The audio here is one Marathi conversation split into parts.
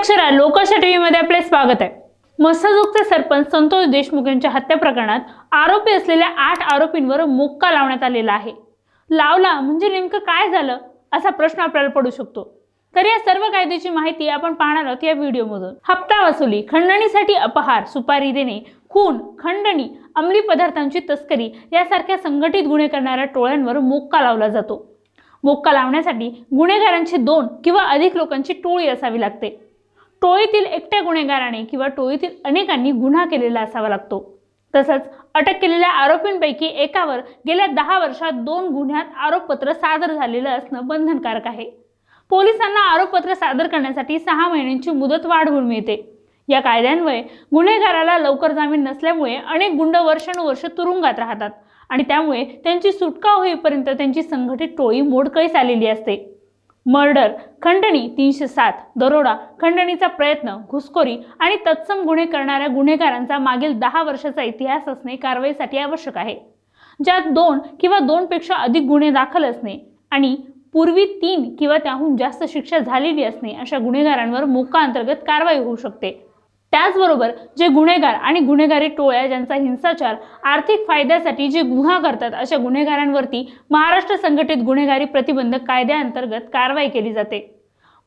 अक्षरा लोकशा टी व्हीमध्ये आपले स्वागत आहे. मस्साजोगचे सरपंच संतोष देशमुख यांच्या हत्या प्रकरणात आरोपी असलेल्या आठ आरोपींवर मोक्का लावण्यात आलेला आहे. लावला म्हणजे नेमकं काय झालं असा प्रश्न आपल्याला पडू शकतो. तर या सर्व कायद्याची माहिती आपण पाहणार आहोत या व्हिडिओमधून. हप्ता वसुली खंडणीसाठी अपहार सुपारी देणे खून खंडणी अंमली पदार्थांची तस्करी यासारख्या संघटित गुन्हे करणाऱ्या टोळ्यांवर मोक्का लावला जातो. मोक्का लावण्यासाठी गुन्हेगारांची दोन किंवा अधिक लोकांची टोळी असावी लागते. टोळीतील एकट्या गुन्हेगाराने किंवा टोळीतील अनेकांनी गुन्हा केलेला असावा लागतो. तसंच अटक केलेल्या आरोपींपैकी एकावर गेल्या दहा वर्षात दोन गुन्ह्यात आरोपपत्र सादर झालेलं असणं बंधनकारक आहे. पोलिसांना आरोपपत्र सादर करण्यासाठी सहा महिन्यांची मुदत वाढवून मिळते. या कायद्यान्वये गुन्हेगाराला लवकर जामीन नसल्यामुळे अनेक गुंड वर्षानुवर्ष तुरुंगात राहतात आणि त्यामुळे त्यांची सुटका होईपर्यंत त्यांची संघटित टोळी मोडकळीस आलेली असते. मर्डर खंडणी तीनशे सात दरोडा खंडणीचा प्रयत्न घुसखोरी आणि तत्सम गुन्हे करणाऱ्या गुन्हेगारांचा मागील दहा वर्षाचा इतिहास असणे कारवाईसाठी आवश्यक आहे. ज्यात दोन किंवा दोनपेक्षा अधिक गुन्हे दाखल असणे आणि पूर्वी तीन किंवा त्याहून जास्त शिक्षा झालेली असणे अशा गुन्हेगारांवर मोका अंतर्गत कारवाई होऊ शकते. त्याचबरोबर जे गुन्हेगार आणि गुन्हेगारी टोळ्या ज्यांचा हिंसाचार आर्थिक फायद्यासाठी जे गुन्हा करतात अशा गुन्हेगारांवरती महाराष्ट्र संघटित गुन्हेगारी प्रतिबंधक कायद्याअंतर्गत कारवाई केली जाते.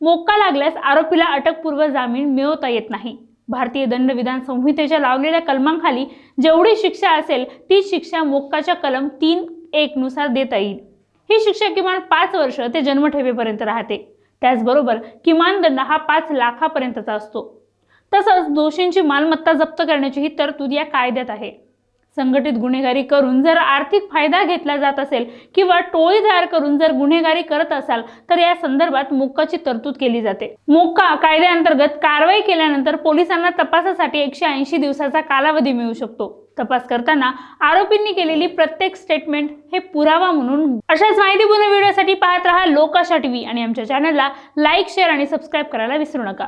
मोक्का लागल्यास आरोपीला अटकपूर्व जामीन मिळवता येत नाही. भारतीय दंडविधान संहितेच्या लावलेल्या कलमांखाली जेवढी शिक्षा असेल ती शिक्षा मोक्काच्या कलम तीन एक नुसार देता येईल. ही शिक्षा किमान पाच वर्ष ते जन्मठेपेपर्यंत राहते. त्याचबरोबर किमान दंड हा पाच लाखापर्यंतचा असतो. तसंच दोषींची मालमत्ता जप्त करण्याची ही तरतूद या कायद्यात आहे. संघटित गुन्हेगारी करून जर आर्थिक फायदा घेतला जात असेल किंवा टोळी तयार करून जर गुन्हेगारी करत असाल तर या संदर्भात मोक्काची तरतूद केली जाते. मोक्का कायद्याअंतर्गत कारवाई केल्यानंतर पोलिसांना तपासासाठी एकशे ऐंशी दिवसाचा कालावधी मिळू शकतो. तपास करताना आरोपींनी केलेली प्रत्येक स्टेटमेंट हे पुरावा म्हणून अशाच माहितीपूर्ण व्हिडिओसाठी पाहत राहा लोकाशा टीव्ही आणि आमच्या चॅनलला लाईक शेअर आणि सबस्क्राईब करायला विसरू नका.